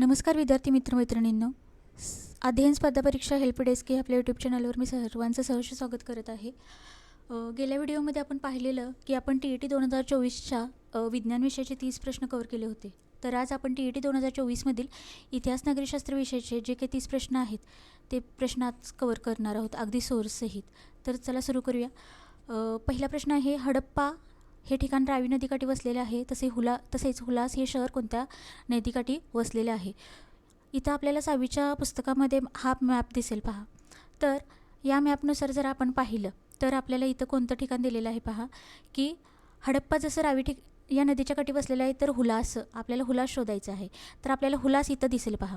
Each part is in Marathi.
नमस्कार विद्यार्थी मित्रमैत्रिणींनो. अध्ययन स्पर्धा परीक्षा हेल्प डेस्क या आपल्या यूट्यूब चॅनलवर मी सर्वांचं सहर्ष स्वागत करत आहे. गेल्या व्हिडिओमध्ये आपण पाहिलेलं की आपण टी ई टी दोन हजार चोवीसच्या विज्ञान विषयाचे तीस प्रश्न कवर केले होते. तर आज आपण टी ई टी दोन हजार चोवीसमधील इतिहास नागरिकशास्त्र विषयाचे जे काही तीस प्रश्न आहेत ते प्रश्न आज कवर करणार आहोत. अगदी सोर्ससहित तर चला सुरू करूया. पहिला प्रश्न आहे हडप्पा हे ठिकाण रावी नदीकाठी वसलेले आहे. तसे हुला तसेच हुलास हे शहर कोणत्या नदीकाठी वसलेले आहे? इथं आपल्याला सहावीच्या पुस्तकामध्ये हा मॅप दिसेल पहा. तर या मॅपनुसार जर आपण पाहिलं तर आपल्याला इथं कोणतं ठिकाण दिलेलं आहे पहा? की हडप्पा जसं रावी ठिक या नदीच्या काठी वसलेलं आहे तर हुलास आपल्याला हुलास शोधायचं आहे. तर आपल्याला हुलास इथं दिसेल पहा.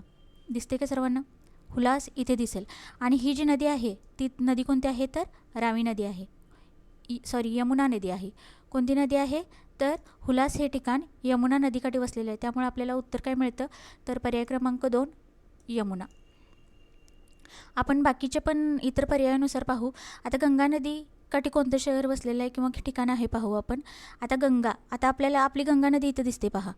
दिसते का सर्वांना? हुलास इथे दिसेल. आणि ही जी नदी आहे ती नदी कोणती आहे? तर रावी नदी आहे. सॉरी यमुना नदी आहे. कोणती नदी आहे? तर हुलास हे ठिकाण यमुना नदीकाठी वसलेलं आहे. त्यामुळे आपल्याला उत्तर काय मिळतं? तर पर्याय क्रमांक दोन यमुना. आपण बाकीचे पण इतर पर्यायानुसार पाहू. आता गंगा नदी काठी कोणतं शहर वसलेलं आहे किंवा ठिकाण आहे पाहू आपण. आता गंगा आता आपल्याला आपली गंगा नदी इथं दिसते पहा.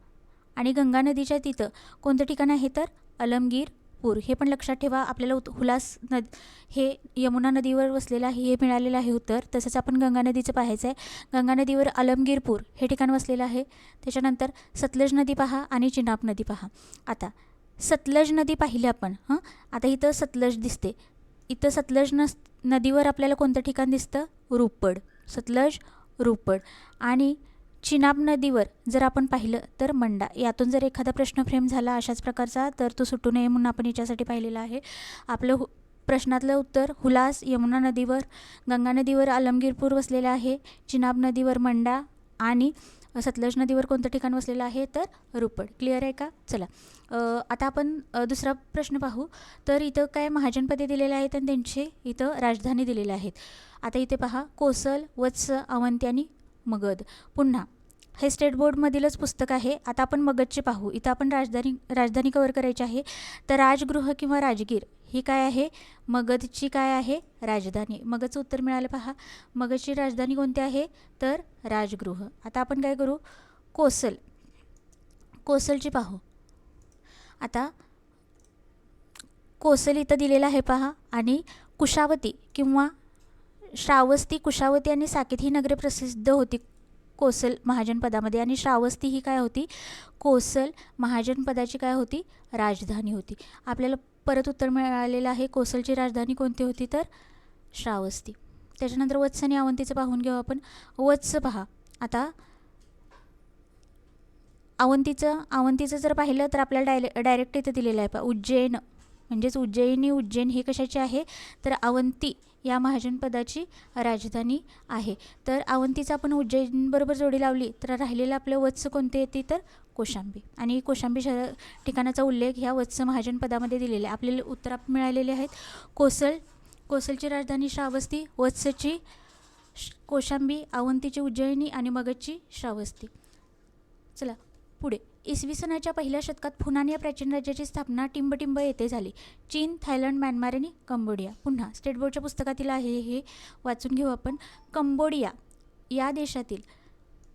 आणि गंगा नदीच्या तिथं कोणतं ठिकाण आहे? तर अलमगीर पूर हे पण लक्षात ठेवा. आपल्याला उत हुलास नद हे यमुना नदीवर वसलेलं आहे हे मिळालेलं आहे उत्तर. तसंच आपण गंगा नदीचं पाहायचं आहे. गंगा नदीवर अलमगीरपूर हे ठिकाण वसलेलं आहे. त्याच्यानंतर सतलज नदी पहा आणि चिनाब नदी पहा. आता सतलज नदी पाहिली आपण हां? आता इथं सतलज दिसते. इथं सतलज नस नदीवर आपल्याला कोणतं ठिकाण दिसतं? रुपड. सतलज रुपड. आणि चिनाब नदीवर जर आपण पाहिलं तर मंडा यातून जर एखादा प्रश्न फ्रेम झाला अशाच प्रकारचा तर तो सुटू नये म्हणून आपण याच्यासाठी पाहिलेला आहे. आपलं हु प्रश्नातलं उत्तर हुलास यमुना नदीवर गंगा नदीवर आलमगीरपूर वसलेलं आहे चिनाब नदीवर मंडा आणि सतलज नदीवर कोणतं ठिकाण वसलेलं आहे तर रुपड. क्लिअर आहे का? चला. आता आपण दुसरा प्रश्न पाहू. तर इथं काय महाजनपदे दिलेले आहेत आणि त्यांचे इथं राजधानी दिलेल्या आहेत. आता इथे पहा कोसल वत्स अवंती आणि मगध. पुन्हा हे स्टेट बोर्डमधीलच पुस्तक आहे. आता आपण मगधचे पाहू. इथं आपण राजधानी राजधानी कवर करायची आहे. तर राजगृह किंवा राजगीर ही काय आहे? मगधची काय आहे? राजधानी. मगधचं उत्तर मिळालं पहा. मगधची राजधानी कोणती आहे? तर राजगृह. आता आपण काय करू? कोसल. कोसलची पाहू. आता कोसल इथं दिलेलं आहे पहा. आणि कुशावती किंवा श्रावस्ती कुशावती आणि साकेत ही नगरे प्रसिद्ध होती. कोसल महाजनपदामध्ये आणि श्रावस्ती ही काय होती? कोसल महाजनपदाची काय होती? राजधानी होती. आपल्याला परत उत्तर मिळालेलं आहे कोसलची राजधानी कोणती होती तर? श्रावस्ती. त्याच्यानंतर वत्स आणि अवंतीचं पाहून घेऊ आपण. वत्स पहा. आता अवंतीचं अवंतीचं जर पाहिलं तर आपल्याला डायले डायरेक्ट इथं दिलेलं आहे. पहा उज्जैन म्हणजेच उज्जैनी उज्जैन हे कशाचे आहे? तर अवंती या महाजनपदाची राजधानी आहे. तर अवंतीचा आपण उज्जैनबरोबर जोडी लावली तर राहिलेलं आपलं वत्स कोणते येते तर कोशांबी. आणि कोशांबी शहर ठिकाणाचा उल्लेख ह्या वत्स महाजनपदामध्ये दिलेला आहे. आपल्याला उत्तर मिळालेले आहेत. कोसल कोसलची राजधानी श्रावस्ती वत्सची श- कोशांबी अवंतीची उज्जैनी आणि मगधची श्रावस्ती. चला पुढे. इसवी सनाच्या पहिल्या शतकात फुनान या प्राचीन राज्याची स्थापना टिंबटिंब येथे झाली. चीन थायलंड म्यानमार आणि कंबोडिया. पुन्हा स्टेट बोर्डच्या पुस्तकातील आहे हे वाचून घेऊ आपण. कंबोडिया या देशातील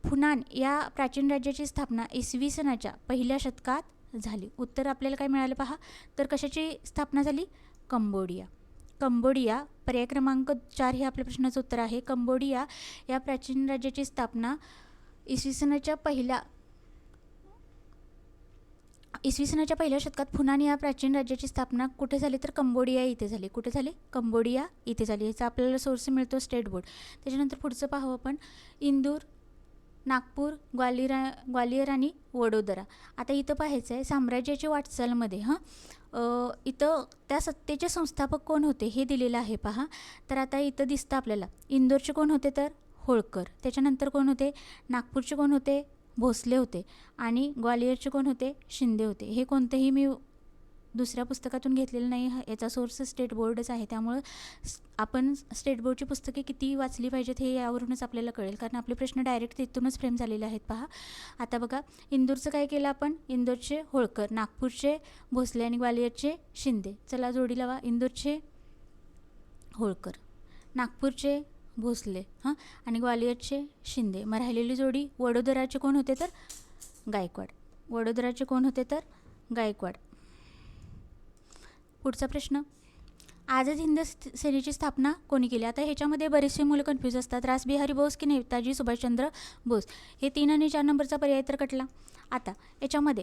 फुनान या प्राचीन राज्याची स्थापना इसवी सनाच्या पहिल्या शतकात झाली. उत्तर आपल्याला काय मिळालं पहा? तर कशाची स्थापना झाली? कंबोडिया. कंबोडिया पर्याय क्रमांक चार हे आपल्या प्रश्नाचं उत्तर आहे. कंबोडिया या प्राचीन राज्याची स्थापना इसवी सनाच्या पहिल्या इसवी सनाच्या पहिल्या शतकात फुनान या प्राचीन राज्याची स्थापना कुठे झाली? तर कंबोडिया इथे झाली. कुठे झाली? कंबोडिया इथे झाली. याचा आपल्याला सोर्स मिळतो स्टेट बोर्ड त्याच्यानंतर पुढचं पाहू आपण. इंदूर नागपूर ग्वालिरा ग्वालियर आणि वडोदरा. आता इथं पाहायचं आहे साम्राज्याच्या वाटचालमध्ये हां? इथं त्या सत्तेचे संस्थापक कोण होते हे दिलेलं आहे पहा. तर आता इथं दिसतं आपल्याला. इंदोरचे कोण होते तर? होळकर. त्याच्यानंतर कोण होते? नागपूरचे कोण होते? भोसले होते आणि ग्वालियरचे कोण होते? शिंदे होते. हे कोणतेही मी दुसऱ्या पुस्तकातून घेतलेलं नाही. हा- याचा सोर्स स्टेट बोर्डच आहे. त्यामुळं आपण स्टेट बोर्डची पुस्तके किती वाचली पाहिजेत हे यावरूनच आपल्याला कळेल. कारण आपले प्रश्न डायरेक्ट तिथूनच फ्रेम झालेले आहेत. पहा. आता बघा. इंदूरचं काय केलं आपण? इंदोरचे होळकर नागपूरचे भोसले आणि ग्वालियरचे शिंदे. चला जोडी लावा. इंदूरचे होळकर नागपूरचे भोसले हां? आणि ग्वालियरचे शिंदे. मग राहिलेली जोडी वडोदराचे कोण होते तर? गायकवाड. वडोदराचे कोण होते तर? गायकवाड. पुढचा प्रश्न. आझाद हिंद सेनेची स्थापना कोणी केली? आता ह्याच्यामध्ये बरेचसे मुलं कन्फ्यूज असतात. रासबिहारी बोस की नेताजी सुभाषचंद्र बोस? हे तीन आणि चार नंबरचा पर्याय तर कटला. आता याच्यामध्ये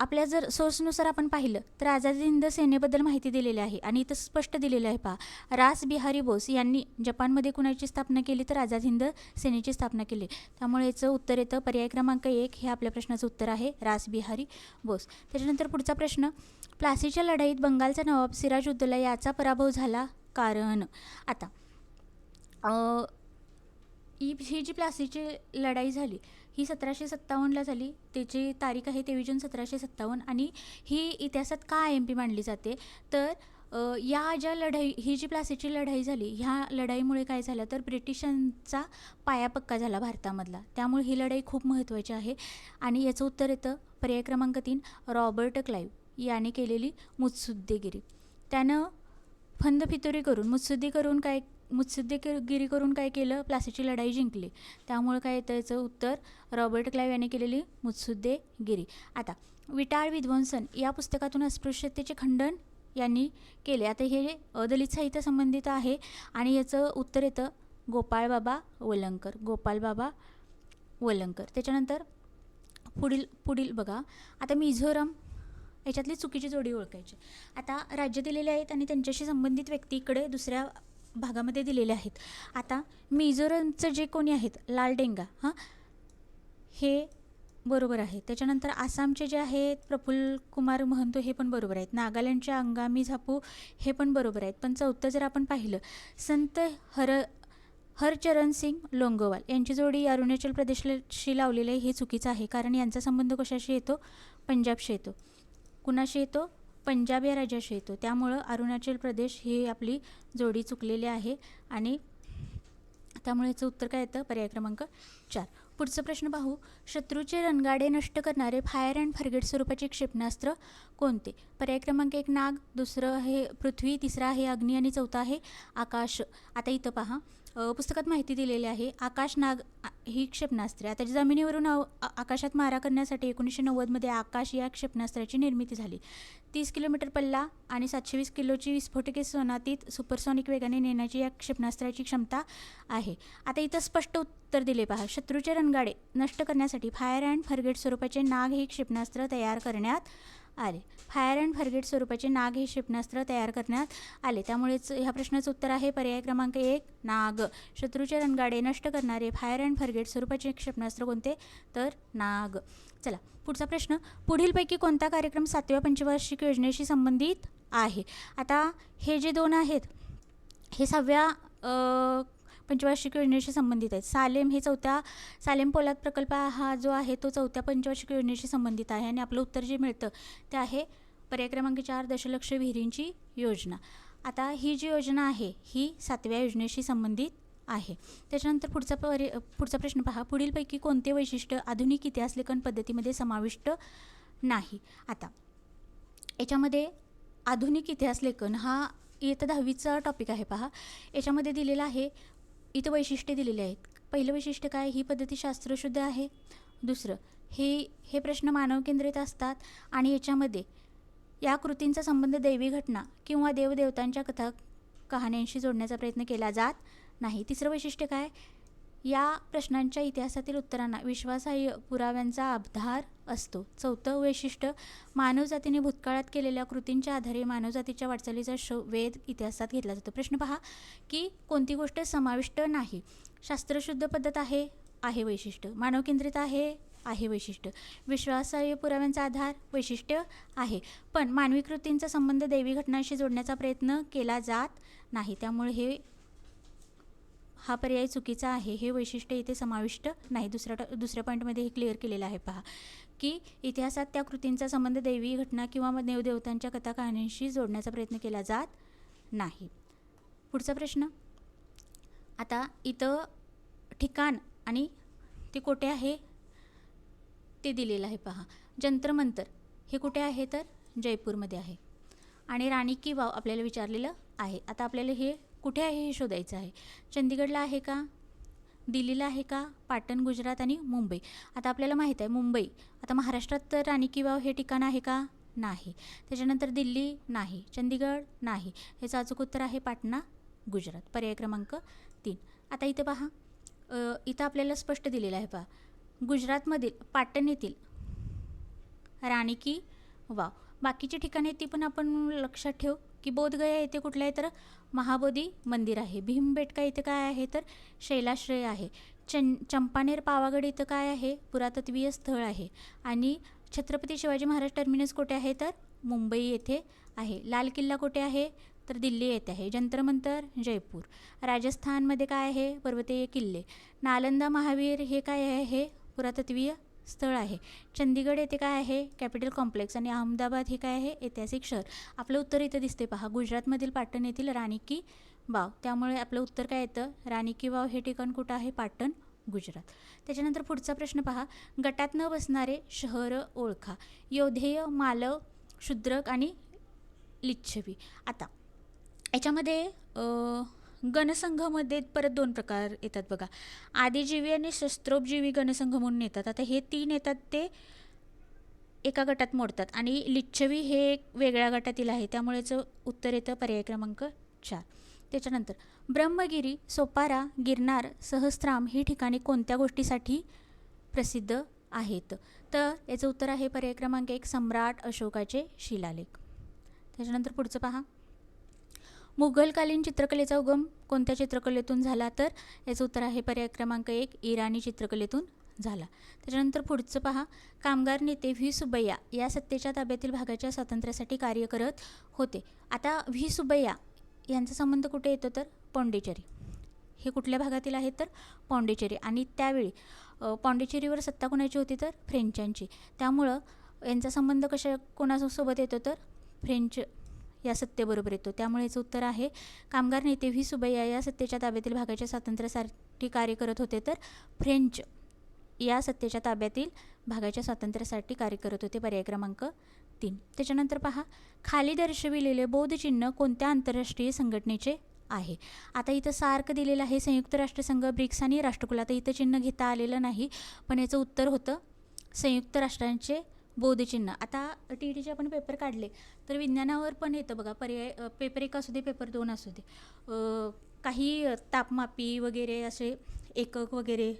आपल्या जर सोर्सनुसार आपण पाहिलं तर आझाद हिंद सेनेबद्दल माहिती दिलेली आहे आणि इथं स्पष्ट दिलेलं आहे पहा. रास बिहारी बोस यांनी जपानमध्ये कुणाची स्थापना केली तर आझाद हिंद सेनेची स्थापना केली. त्यामुळे याचं उत्तर येतं. पर्याय क्रमांक एक हे आपल्या प्रश्नाचं उत्तर आहे. रास बिहारी बोस. त्याच्यानंतर पुढचा प्रश्न. प्लासीच्या लढाईत बंगालचा नवाब सिराज उद्दला याचा पराभव झाला. कारण आता ही ही जी प्लासीची लढाई झाली ही सतराशे सत्तावन्नला झाली. त्याची तारीख आहे तेवीस जून सतराशे सत्तावन्न आणि ही इतिहासात का आय एम पी मांडली जाते? तर या ज्या लढाई ही जी प्लासीची लढाई झाली ह्या लढाईमुळे काय झालं? तर ब्रिटिशांचा पाया पक्का झाला भारतामधला. त्यामुळे ही लढाई खूप महत्त्वाची आहे. आणि याचं उत्तर येतं पर्याय क्रमांक तीन रॉबर्ट क्लाईव्ह याने केलेली मुत्सुद्देगिरी. त्यानं फंदफितुरी करून मुत्सुद्दी करून काय मुत्सुद्दीगिरी करून काय केलं? प्लासीची लढाई जिंकली. त्यामुळे काय येतं याचं उत्तर? रॉबर्ट क्लाईव्ह याने केलेली मुत्सुद्देगिरी. आता विटाळ विध्वंसन या पुस्तकातून अस्पृश्यतेचे खंडन यांनी केले. आता हे दलित साहित्य संबंधित आहे आणि याचं उत्तर येतं गोपाळबाबा वलंकर गोपालबाबा वलंकर. त्याच्यानंतर पुढील पुढील बघा. आता मिझोरम याच्यातली चुकीची जोडी ओळखायची. आता राज्य दिलेले आहेत आणि त्यांच्याशी संबंधित व्यक्ती इकडे दुसऱ्या भागामध्ये दिलेले आहेत. आता मिझोरमचं जे कोणी आहेत लाल डेंगा हां हे बरोबर आहे. त्याच्यानंतर आसामचे जे आहेत प्रफुल्ल कुमार महंतो हे पण बरोबर आहेत. नागालँडचे अंगामी झापू हे पण बरोबर आहेत. पण चौथं जर आपण पाहिलं संत हर हरचरण सिंग लोंगोवाल यांची जोडी अरुणाचल प्रदेशशी लावलेली आहे. हे चुकीचं आहे. कारण यांचा संबंध कशाशी येतो? पंजाबशी येतो. कुणाशी येतो? पंजाब या राज्याशी येतो. त्यामुळं अरुणाचल प्रदेश ही आपली जोडी चुकलेली आहे. आणि त्यामुळे याचं उत्तर काय येतं? पर्याय क्रमांक चार. पुढचा प्रश्न पाहू. शत्रूचे रणगाडे नष्ट करणारे फायर अँड फर्गेट स्वरूपाचे क्षेपणास्त्र कोणते? पर्याय क्रमांक एक नाग. दुसरं आहे पृथ्वी. तिसरा आहे अग्नी. आणि चौथा आहे आकाश. आता इथं पहा. पुस्तकात माहिती दिलेली आहे आकाश नाग ही क्षेपणास्त्रे. आता जमिनीवरून आव- आकाशात मारा करण्यासाठी एकोणीसशे नव्वदमध्ये आकाश या क्षेपणास्त्राची निर्मिती झाली. तीस किलोमीटर पल्ला आणि सातशे वीस किलोची विस्फोटके सोनातीत सुपरसॉनिक वेगाने नेण्याची या क्षेपणास्त्राची क्षमता आहे. आता इथं स्पष्ट उत्तर दिले पहा. शत्रूचे रणगाडे नष्ट करण्यासाठी फायर अँड फरगेट स्वरूपाचे नाग हे क्षेपणास्त्र तयार करण्यात आले. फायर अँड फर्गेट स्वरूपाचे नाग हे क्षेपणास्त्र तयार करण्यात आले. त्यामुळेच ह्या प्रश्नाचं उत्तर आहे पर्याय क्रमांक एक नाग. शत्रूचे रणगाडे नष्ट करणारे फायर अँड फर्गेट स्वरूपाचे क्षेपणास्त्र कोणते? तर नाग. चला पुढचा प्रश्न. पुढीलपैकी कोणता कार्यक्रम सातव्या पंचवार्षिक योजनेशी संबंधित आहे? आता हे जे दोन आहेत हे सहाव्या पंचवार्षिक योजनेशी संबंधित आहेत. सालेम हे चौथ्या सालेम पोलाद प्रकल्प हा जो आहे तो चौथ्या पंचवार्षिक योजनेशी संबंधित आहे आणि आपलं उत्तर जे मिळतं ते आहे पर्याय क्रमांक चार दशलक्ष विहिरींची योजना. आता ही जी योजना आहे ही सातव्या योजनेशी संबंधित आहे. त्याच्यानंतर पुढचा पर्य पुढचा प्रश्न पहा. पुढीलपैकी कोणते वैशिष्ट्य आधुनिक इतिहास लेखन पद्धतीमध्ये समाविष्ट नाही? आता याच्यामध्ये आधुनिक इतिहास लेखन हा इयत्ता दहावीचा टॉपिक आहे पहा. याच्यामध्ये दिलेला आहे इथं वैशिष्ट्ये दिलेली आहेत. पहिलं वैशिष्ट्य काय? ही पद्धती शास्त्रशुद्ध आहे. दुसरं हे हे प्रश्न मानव केंद्रित असतात आणि याच्यामध्ये या कृतींचा संबंध दैवी घटना किंवा देवदेवतांच्या कथा कहाण्यांशी जोडण्याचा प्रयत्न केला जात नाही. तिसरं वैशिष्ट्य काय? या प्रश्नांच्या इतिहासातील उत्तरांना विश्वासार्ह पुराव्यांचा आधार असतो. चौथं वैशिष्ट्य मानवजातीने भूतकाळात केलेल्या कृतींच्या आधारे मानवजातीच्या वाटचालीचा शो वेध इतिहासात घेतला जातो. प्रश्न पहा की कोणती गोष्ट समाविष्ट नाही? शास्त्रशुद्ध पद्धत आहे आहे वैशिष्ट्य. मानवकेंद्रित आहे आहे वैशिष्ट्य. विश्वासार्ह पुराव्यांचा आधार वैशिष्ट्य आहे. पण मानवी कृतींचा संबंध दैवी घटनांशी जोडण्याचा प्रयत्न केला जात नाही. त्यामुळे हे हा पर्याय चुकीचा आहे हे वैशिष्ट्य इथे समाविष्ट नाही. दुसऱ्या ट- दुसऱ्या पॉईंटमध्ये हे क्लिअर केलेलं आहे पहा. की इतिहासात त्या कृतींचा संबंध दैवी घटना किंवा देवदेवतांच्या कथा कहाण्यांशी जोडण्याचा प्रयत्न केला जात नाही. पुढचा प्रश्न. आता इथं ठिकाण आणि ते कुठे आहे? ते दिलेलं आहे पहा. जंतर मंतर हे कुठे आहे तर? जयपूरमध्ये आहे. आणि राणी की वाव आपल्याला विचारलेलं आहे. आता आपल्याला हे कुठे आहे हे शोधायचं आहे? चंदीगडला आहे का? दिल्लीला आहे का? पाटण गुजरात आणि मुंबई. आता आपल्याला माहीत आहे मुंबई. आता महाराष्ट्रात तर राणी की वाव हे ठिकाण आहे का? नाही. त्याच्यानंतर दिल्ली नाही. चंदीगड नाही. ह्याचं अचूक उत्तर आहे पाटणा गुजरात. पर्याय क्रमांक तीन. आता इथं पहा. इथं आपल्याला स्पष्ट दिलेलं आहे पहा. गुजरातमधील पाटण येथील राणी की वाव. बाकीची ठिकाणे ती पण आपण लक्षात ठेवू. की बोधगया येथे कुठलं आहे तर महाबोधी मंदिर आहे. भीमबेटका इथं काय आहे तर शैलाश्रय आहे. चं चंपानेर पावागड इथं काय आहे? पुरातत्वीय स्थळ आहे. आणि छत्रपती शिवाजी महाराज टर्मिनस कुठे आहे तर मुंबई येथे आहे. लाल किल्ला कुठे आहे तर दिल्ली येथे आहे. जंतर मंतर जयपूर. राजस्थानमध्ये काय आहे? पर्वतीय किल्ले. नालंदा महावीर हे काय आहे? पुरातत्वीय स्थळ आहे. चंदीगड येथे काय आहे? कॅपिटल कॉम्प्लेक्स आणि अहमदाबाद हे काय आहे? ऐतिहासिक शहर. आपलं उत्तर इथं दिसते पहा. गुजरातमधील पाटण येथील राणी की वाव त्यामुळे आपलं उत्तर काय येतं? राणी की वाव हे ठिकाण कुठं आहे? पाटण गुजरात. त्याच्यानंतर पुढचा प्रश्न पहा. गटात न बसणारे शहर ओळखा. योधेय मालव शूद्रक आणि लिच्छवी. आता याच्यामध्ये गणसंघामध्ये परत दोन प्रकार येतात बघा. आदिजीवी आणि शस्त्रोपजीवी गणसंघ म्हणून येतात. आता हे तीन येतात ते एका गटात मोडतात. आणि लिच्छवी हे एक वेगळ्या गटातील आहे. त्यामुळेच उत्तर येतं पर्याय क्रमांक चार. त्याच्यानंतर ब्रह्मगिरी सोपारा गिरनार सहस्राम ही ठिकाणी कोणत्या गोष्टीसाठी प्रसिद्ध आहेत? तर याचं उत्तर आहे पर्याय क्रमांक एक सम्राट अशोकाचे शिलालेख. त्याच्यानंतर पुढचं पहा. मुघलकालीन चित्रकलेचा उगम कोणत्या चित्रकलेतून झाला तर? याचं उत्तर आहे पर्याय क्रमांक एक इराणी चित्रकलेतून झाला. त्याच्यानंतर पुढचं पहा. कामगार नेते व्ही सुब्बय्या या सत्तेच्या ताब्यातील भागाच्या स्वातंत्र्यासाठी कार्य करत होते. आता व्ही सुब्बय्या यांचा संबंध कुठे येतो तर? पॉंडिचेरी. हे कुठल्या भागातील आहेत तर? पॉंडिचेरी. आणि त्यावेळी पॉंडिचेरीवर सत्ता कोणाची होती तर? फ्रेंचांची. त्यामुळं यांचा संबंध कशा कोणासोबत येतो तर? फ्रेंच या सत्तेबरोबर येतो. त्यामुळे याचं उत्तर आहे कामगार नेते व्ही. सुबैया या सत्तेच्या ताब्यातील भागाच्या स्वातंत्र्यासाठी कार्य करत होते तर फ्रेंच या सत्तेच्या ताब्यातील भागाच्या स्वातंत्र्यासाठी कार्य करत होते पर्याय क्रमांक तीन. त्याच्यानंतर पहा खाली दर्शविलेले बौद्ध चिन्ह कोणत्या आंतरराष्ट्रीय संघटनेचे आहे? आता इथं सार्क दिलेलं आहे संयुक्त राष्ट्रसंघ ब्रिक्स आणि राष्ट्रकुल. आता इथं चिन्ह घेता आलेलं नाही पण याचं उत्तर होतं संयुक्त राष्ट्रांचे बोधचिन्ह. आता टी टीचे आपण पेपर काढले तर विज्ञानावर पण येतं बघा पर्याय पेपर एक असू दे पेपर दोन असू दे. काही तापमापी वगैरे असे एकक वगैरे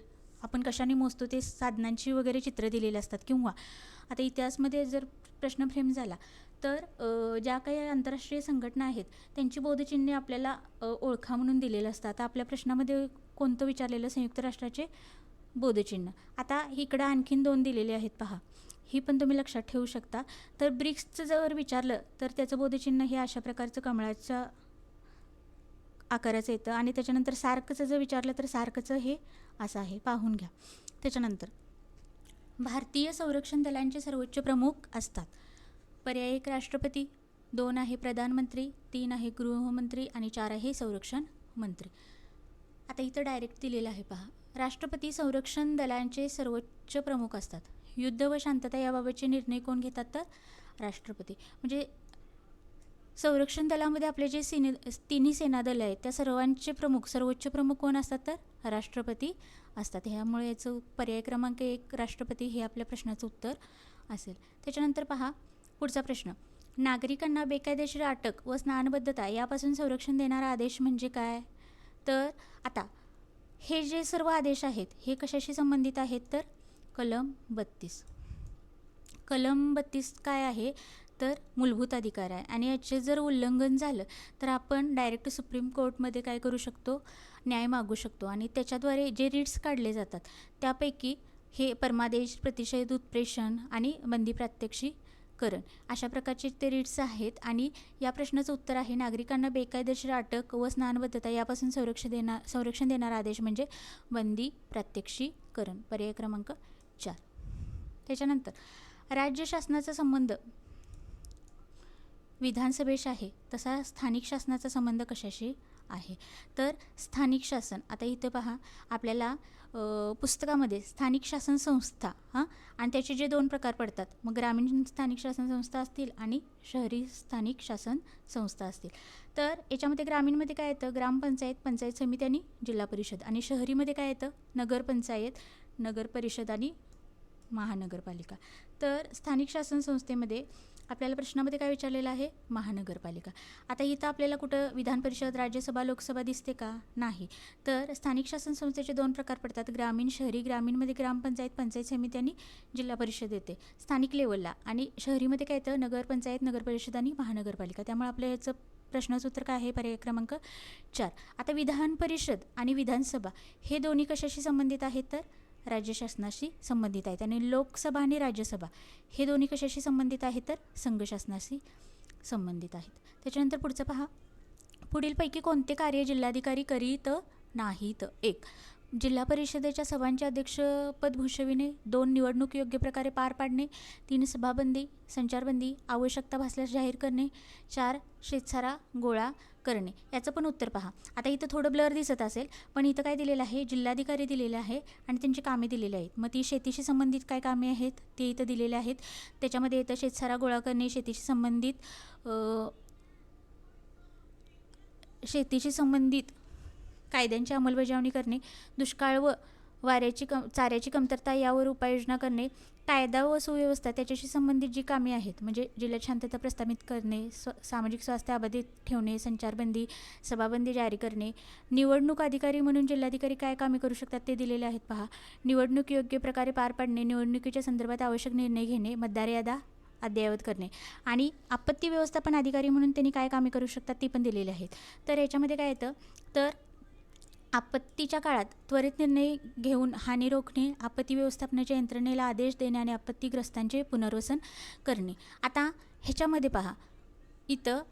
आपण कशाने मोजतो ते साधनांची वगैरे चित्र दिलेली असतात. किंवा आता इतिहासमध्ये जर प्रश्न फ्रेम झाला तर ज्या काही आंतरराष्ट्रीय संघटना आहेत त्यांची बोधचिन्हे आपल्याला ओळखा म्हणून दिलेलं असतात. आता आपल्या प्रश्नामध्ये कोणतं विचारलेलं संयुक्त राष्ट्राचे बोधचिन्ह. आता इकडं आणखीन दोन दिलेले आहेत पहा. ही पण तुम्ही लक्षात ठेवू शकता. तर ब्रिक्सचं जर विचारलं तर त्याचं बोधचिन्ह हे अशा प्रकारचं कमळाच्या आकाराचं येतं. आणि त्याच्यानंतर सार्कचं जर विचारलं तर सार्कचं हे असं आहे. पाहून घ्या. त्याच्यानंतर भारतीय संरक्षण दलांचे सर्वोच्च प्रमुख असतात. पर्याय एक राष्ट्रपती दोन आहे प्रधानमंत्री तीन आहे गृहमंत्री आणि चार आहे संरक्षण मंत्री. आता इथं डायरेक्ट दिलेलं आहे पहा. राष्ट्रपती संरक्षण दलांचे सर्वोच्च प्रमुख असतात. युद्ध व शांतता याबाबतचे निर्णय कोण घेतात तर राष्ट्रपती. म्हणजे संरक्षण दलामध्ये आपले जे सेने तिन्ही सेनादल आहेत त्या सर्वांचे प्रमुख सर्वोच्च प्रमुख कोण असतात तर राष्ट्रपती असतात. ह्यामुळे याचं पर्याय क्रमांक एक राष्ट्रपती हे आपल्या प्रश्नाचं उत्तर असेल. त्याच्यानंतर पहा पुढचा प्रश्न. नागरिकांना बेकायदेशीर अटक व स्नानबद्धता यापासून संरक्षण देणारा आदेश म्हणजे काय? तर आता हे जे सर्व आदेश आहेत हे कशाशी संबंधित आहेत तर? कलम बत्तीस. कलम बत्तीस काय आहे? तर मूलभूत अधिकार आहे. आणि याचे जर उल्लंघन झालं तर आपण डायरेक्ट सुप्रीम कोर्टमध्ये काय करू शकतो? न्याय मागू शकतो. आणि त्याच्याद्वारे जे रिट्स काढले जातात त्यापैकी हे परमादेश प्रतिषेध उत्प्रेषण आणि बंदी करण. अशा प्रकारचे ते रिट्स आहेत आणि या प्रश्नाचं उत्तर आहे नागरिकांना बेकायदेशीर अटक व स्नानबद्धता यापासून संरक्षण देणार संरक्षण देणारा आदेश म्हणजे बंदी प्रात्यक्षिकरण पर्याय क्रमांक चार. त्याच्यानंतर राज्य शासनाचा संबंध विधानसभेशी आहे तसा स्थानिक शासनाचा संबंध कशाशी आहे? तर स्थानिक शासन आता इथं पहा आपल्याला पुस्तकामध्ये स्थानिक शासन संस्था हां? आणि त्याचे जे दोन प्रकार पडतात मग ग्रामीण स्थानिक शासन संस्था असतील आणि शहरी स्थानिक शासन संस्था असतील. तर याच्यामध्ये ग्रामीणमध्ये काय येतं? ग्रामपंचायत पंचायत समिती आणि जिल्हा परिषद. आणि शहरीमध्ये काय येतं? नगरपंचायत नगर परिषद आणि महानगरपालिका. तर स्थानिक शासन संस्थेमध्ये आपल्याला प्रश्नामध्ये काय विचारलेलं आहे? महानगरपालिका. आता इथं आपल्याला कुठं विधान परिषद राज्यसभा लोकसभा दिसते का? नाही. तर स्थानिक शासन संस्थेचे दोन प्रकार पडतात. ग्रामीण शहरी. ग्रामीणमध्ये ग्रामपंचायत पंचायत समिती आणि जिल्हा परिषद येते. स्थानिक लेवलला. आणि शहरीमध्ये काय येतं? नगरपंचायत नगरपरिषद आणि महानगरपालिका. त्यामुळे आपल्या याचं प्रश्नाचं उत्तर काय आहे? पर्याय क्रमांक चार. आता विधान परिषद आणि विधानसभा हे दोन्ही कशाशी संबंधित आहेत तर? राज्य शासनाशी संबंधित आहेत आणि लोकसभा आणि राज्यसभा हे दोन्ही कशाशी संबंधित आहेत तर संघ शासनाशी संबंधित आहेत. त्याच्यानंतर पुढचं पहा. पुढीलपैकी कोणते कार्य जिल्हाधिकारी करीत नाहीत? एक जिल्हा परिषदेच्या सभांचे अध्यक्षपद भूषविणे. दोन निवडणूक योग्य प्रकारे पार पाडणे. तीन सभाबंदी संचारबंदी आवश्यकता भासल्यास जाहीर करणे. चार शेतसारा गोळा करणे याचं पण उत्तर पहा. आता इथं थोडं ब्लर दिसत असेल पण इथं काय दिलेलं आहे? जिल्हाधिकारी दिलेले आहे आणि त्यांची कामे दिलेली आहेत. मग ती शेतीशी संबंधित काय कामे आहेत? ते इथं दिलेले आहेत. त्याच्यामध्ये येतं शेतसारा गोळा करणे शेतीशी संबंधित शेतीशी संबंधित कायद्यांची अंमलबजावणी करणे दुष्काळ व वाऱ्याची कम चाऱ्याची कमतरता यावर उपाययोजना करणे कायदा व सुव्यवस्था त्याच्याशी संबंधित जी कामे आहेत म्हणजे जिल्ह्यात शांतता प्रस्थापित करणे स्व सामाजिक स्वास्थ्य अबाधित ठेवणे संचारबंदी सभाबंदी जारी करणे निवडणूक अधिकारी म्हणून जिल्हाधिकारी काय कामे करू शकतात ते दिलेले आहेत पहा. निवडणूक योग्य प्रकारे पार पाडणे निवडणुकीच्या संदर्भात आवश्यक निर्णय घेणे मतदार यादा अद्ययावत करणे आणि आपत्ती व्यवस्थापन अधिकारी म्हणून त्यांनी काय कामे करू शकतात ती पण दिलेली आहेत. तर याच्यामध्ये काय येतं? तर आपत्तीच्या काळात त्वरित निर्णय घेऊन हानी रोखणे आपत्ती व्यवस्थापनाच्या यंत्रणेला आदेश देणे आणि आपत्तीग्रस्तांचे पुनर्वसन करणे. आता ह्याच्यामध्ये पहा. इथं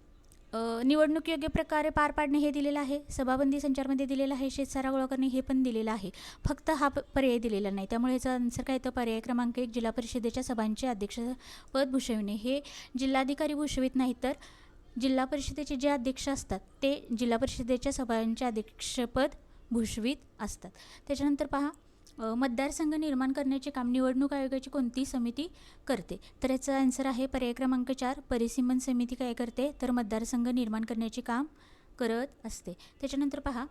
निवडणूक योग्य प्रकारे पार पाडणे हे दिलेलं आहे. सभाबंदी संचारमध्ये दिलेलं आहे. शेतसारा गोळा करणे हे पण दिलेलं आहे. फक्त हा प- पर्याय दिलेला नाही. त्यामुळे याचा आन्सर काय? तर पर्याय क्रमांक एक जिल्हा परिषदेच्या सभांचे अध्यक्षपद भूषविणे. हे जिल्हाधिकारी भूषवित नाही तर जिल्हा परिषदेचे जे अध्यक्ष असतात ते जिल्हा परिषदेच्या सभांचे अध्यक्षपद भूषवित असतात. त्याच्यानंतर पहा मतदारसंघ निर्माण करण्याचे काम निवडणूक आयोगाची कोणती समिती करते? तर याचा आन्सर आहे पर्याय क्रमांक चार परिसीमन समिती काय करते? तर मतदारसंघ निर्माण करण्याचे काम करत असते. त्याच्यानंतर पहा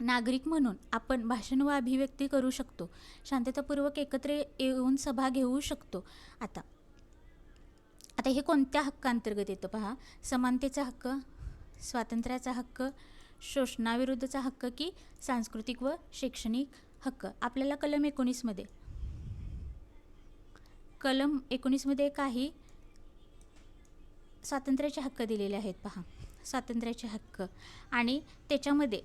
नागरिक म्हणून आपण भाषण व अभिव्यक्ती करू शकतो. शांततापूर्वक एकत्र येऊन सभा घेऊ शकतो. आता आता हे कोणत्या हक्कांतर्गत येतं पहा? समानतेचा हक्क स्वातंत्र्याचा हक्क शोषणाविरुद्धचा हक्क की सांस्कृतिक व शैक्षणिक हक्क? आपल्याला कलम एकोणीसमध्ये कलम एकोणीसमध्ये काही स्वातंत्र्याचे हक्क दिलेले आहेत पहा. स्वातंत्र्याचे हक्क. आणि त्याच्यामध्ये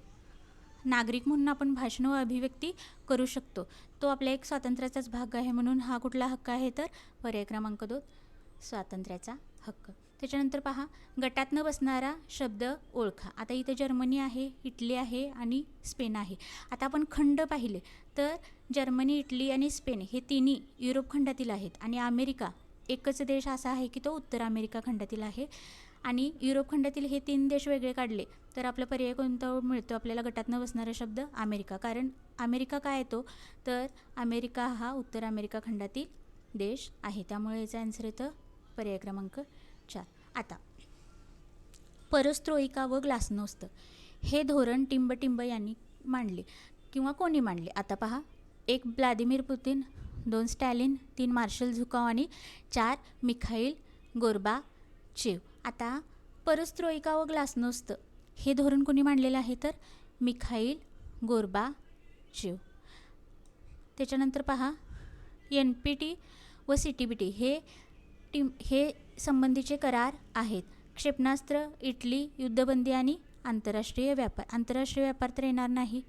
नागरिक म्हणून आपण भाषण व अभिव्यक्ती करू शकतो. तो आपला एक स्वातंत्र्याचाच भाग आहे म्हणून हा कुठला हक्क आहे तर पर्याय क्रमांक दोन स्वातंत्र्याचा हक्क. त्याच्यानंतर पहा गटातनं बसणारा शब्द ओळखा. आता इथं जर्मनी आहे इटली आहे आणि स्पेन आहे. आता आपण खंड पाहिले. तर जर्मनी इटली आणि स्पेन हे तिन्ही युरोप खंडातील आहेत आणि अमेरिका एकच देश असा आहे की तो उत्तर अमेरिका खंडातील आहे. आणि युरोप खंडातील हे तीन देश वेगळे काढले तर आपला पर्याय कोणता मिळतो? आपल्याला गटातनं बसणारा शब्द अमेरिका. कारण अमेरिका काय येतो तर अमेरिका हा उत्तर अमेरिका खंडातील देश आहे. त्यामुळे याचा आन्सर येतं पर्याय क्रमांक चार आता परस्त्रोयिका व ग्लासनोस्त हे धोरण टिंबटिंब यांनी मांडले किंवा कोणी मांडले? आता पहा एक व्लादिमीर पुतिन दोन स्टॅलिन तीन मार्शल झुकाव आणि चार मिखाईल गोरबा चेव आता परस्त्रोयिका व ग्लासनोस्त हे धोरण कोणी मांडलेलं आहे तर? मिखाईल गोरबा चेव त्याच्यानंतर पहा एन पी टी व सी टी बी टी हे टीम हे संबंधीचे करार आहेत. क्षेपणास्त्र इटली युद्धबंदी आणि आंतरराष्ट्रीय व्यापार आंतरराष्ट्रीय व्यापार तर येणार नाही.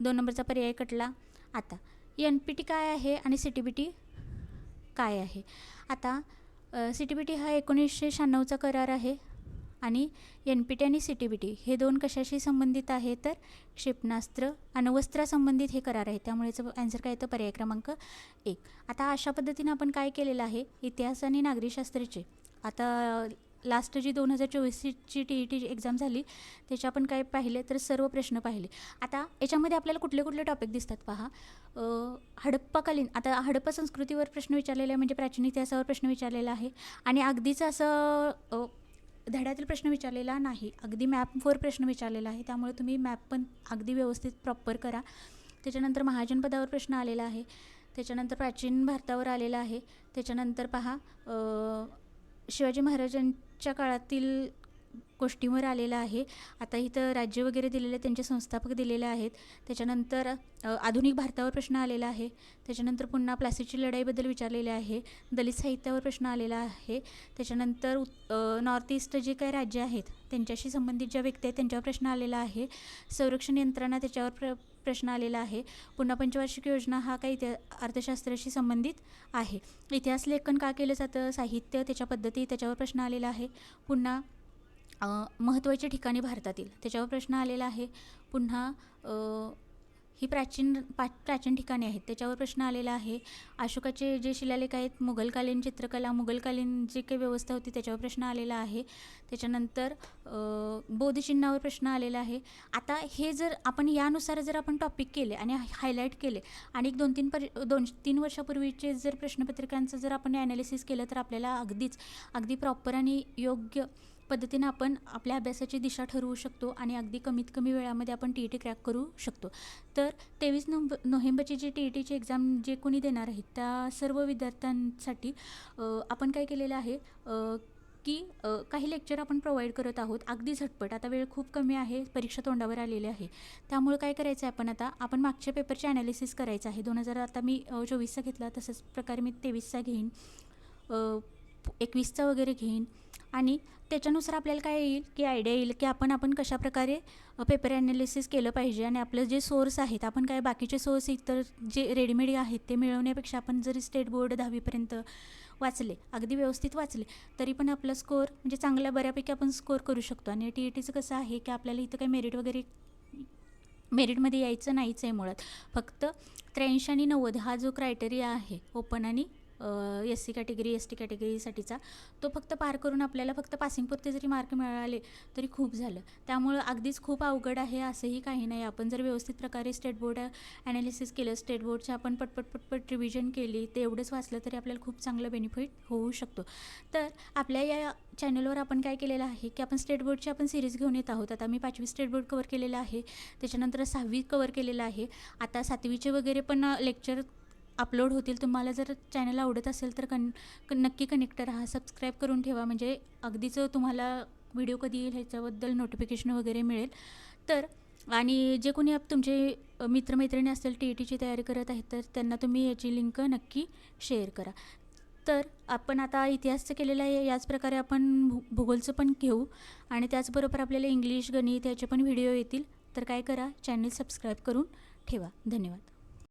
दोन नंबरचा पर्याय कटला. आता एन पी टी काय आहे आणि सी टी बी टी काय आहे? आता सी टी बी टी हा एकोणीसशे शहाण्णवचा करार आहे. आणि एन पी टी आणि सी टी बी टी हे दोन कशाशी संबंधित आहे? तर क्षेपणास्त्र अण्वस्त्रासंबंधित हे करार आहे. त्यामुळेचं ॲन्सर काय येतं पर्याय क्रमांक एक. आता अशा पद्धतीनं आपण काय केलेलं आहे? इतिहास आणि नागरिकशास्त्राचे आता लास्ट जी दोन हजार चोवीसची टी ई टी एक्झाम झाली त्याचे आपण काय पाहिले? तर सर्व प्रश्न पाहिले. आता याच्यामध्ये आपल्याला कुठले कुठले टॉपिक दिसतात पहा? हडप्पाकालीन. आता हडप्पा संस्कृतीवर प्रश्न विचारलेला आहे म्हणजे प्राचीन इतिहासावर प्रश्न विचारलेला आहे. आणि अगदीच असं धड्यातील प्रश्न विचारलेला नाही. अगदी मॅपवर प्रश्न विचारलेला आहे. त्यामुळे तुम्ही मॅप पण अगदी व्यवस्थित प्रॉपर करा. त्याच्यानंतर महाजनपदावर प्रश्न आलेला आहे. त्याच्यानंतर प्राचीन भारतावर आलेला आहे. त्याच्यानंतर पहा शिवाजी महाराजांच्या काळातील गोष्टींवर आलेलं आहे. आता इथं राज्य वगैरे दिलेले त्यांचे संस्थापक दिलेले आहेत. त्याच्यानंतर आधुनिक भारतावर प्रश्न आलेला आहे. त्याच्यानंतर पुन्हा प्लासीची लढाईबद्दल विचारलेले आहे. दलित साहित्यावर प्रश्न आलेला आहे. त्याच्यानंतर उत् नॉर्थ ईस्ट जे काही राज्य आहेत त्यांच्याशी संबंधित ज्या व्यक्ती आहेत त्यांच्यावर प्रश्न आलेला आहे. संरक्षण यंत्रणा त्याच्यावर प्र प्रश्न आलेला आहे. पुन्हा पंचवार्षिक योजना हा काही इतिहा अर्थशास्त्राशी संबंधित आहे. इतिहास लेखन का केलं जातं? साहित्य त्याच्या पद्धती त्याच्यावर प्रश्न आलेला आहे. पुन्हा महत्त्वाच्या ठिकाणी भारतातील. त्याच्यावर प्रश्न आलेला आहे. पुन्हा ही प्राचीन पा प्राचीन ठिकाणे आहेत. त्याच्यावर प्रश्न आलेला आहे. अशोकाचे जे शिलालेख आहेत मुघलकालीन चित्रकला मुघलकालीन जी काही व्यवस्था होती त्याच्यावर प्रश्न आलेला आहे. त्याच्यानंतर बोधचिन्हावर प्रश्न आलेला आहे. आता हे जर आपण यानुसार जर आपण टॉपिक केले आणि हायलाईट केले आणि एक दोन तीन पर दोन तीन वर्षापूर्वीचे जर प्रश्नपत्रिकांचं जर आपण ॲनालिसिस केलं तर आपल्याला अगदीच अगदी प्रॉपर आणि योग्य पद्धतीनं आपण आपल्या अभ्यासाची दिशा ठरवू शकतो आणि अगदी कमीत कमी वेळामध्ये आपण टी ई टी क्रॅक करू शकतो. तर तेवीस नोव्हेंबर नोव्हेंबरची जी टी ई टीची एक्झाम जे कोणी देणार आहेत त्या सर्व विद्यार्थ्यांसाठी आपण काय केलेलं आहे की काही लेक्चर आपण प्रोव्हाइड करत आहोत अगदी झटपट. आता वेळ खूप कमी आहे परीक्षा तोंडावर आलेली आहे. त्यामुळे काय करायचं आहे आपण आता? आपण मागच्या पेपरचे ॲनालिसिस करायचं आहे. दोन हजार आता मी चोवीसचा घेतला तसंच प्रकारे मी तेवीसचा घेईन. एकवीसचा वगैरे घेईन. आणि त्याच्यानुसार आपल्याला काय येईल की आयडिया येईल की आपण आपण कशाप्रकारे पेपर ॲनालिसिस केलं पाहिजे आणि आपलं जे सोर्स आहेत आपण काय बाकीचे सोर्स इतर जे रेडीमेड आहेत ते मिळवण्यापेक्षा आपण जरी स्टेट बोर्ड दहावीपर्यंत वाचले अगदी व्यवस्थित वाचले तरी पण आपला स्कोअर म्हणजे चांगल्या बऱ्यापैकी आपण स्कोअर करू शकतो. आणि टी ई टीचं कसं आहे की आपल्याला इथं काही मेरिट वगैरे मेरिटमध्ये यायचं नाहीच आहे मुळात. फक्त त्र्याऐंशी आणि नव्वद हा जो क्रायटेरिया आहे ओपन आणि S C category S T कॅटेगरीसाठीचा तो फक्त पार करून आपल्याला फक्त पासिंगपुरते जरी मार्क मिळाले तरी खूप झालं. त्यामुळं अगदीच खूप अवघड आहे असंही काही नाही. आपण जर व्यवस्थित प्रकारे स्टेट बोर्ड ॲनालिसिस केलं स्टेट बोर्डचे आपण पटपट पटपट रिव्हिजन केली ते एवढंच वाचलं तरी आपल्याला खूप चांगलं बेनिफिट होऊ शकतो. तर आपल्या या चॅनलवर आपण काय केलेलं आहे की आपण स्टेट बोर्डची आपण सिरीज घेऊन येत आहोत. आता मी पाचवी स्टेट बोर्ड कवर केलेलं आहे. त्याच्यानंतर सहावी कवर केलेलं आहे. आता सातवीचे वगैरे पण लेक्चर अपलोड होतील तुम्हाला जर चॅनल आवडत असेल तर कन क- नक्की कनेक्ट राहा सबस्क्राईब करून ठेवा. म्हणजे अगदीच तुम्हाला व्हिडिओ कधी येईल ह्याच्याबद्दल नोटिफिकेशन वगैरे मिळेल. तर आणि जे कोणी आप तुमचे मित्रमैत्रिणी असतील टी ई टीची तयारी करत आहेत तर त्यांना तुम्ही याची लिंक नक्की शेअर करा. तर आपण आता इतिहासचं केलेलं आहे याच प्रकारे आपण भू भूगोलचं पण घेऊ. आणि त्याचबरोबर आपल्याला इंग्लिश गणित याचे पण व्हिडिओ येतील. तर काय करा चॅनल सबस्क्राईब करून ठेवा. धन्यवाद.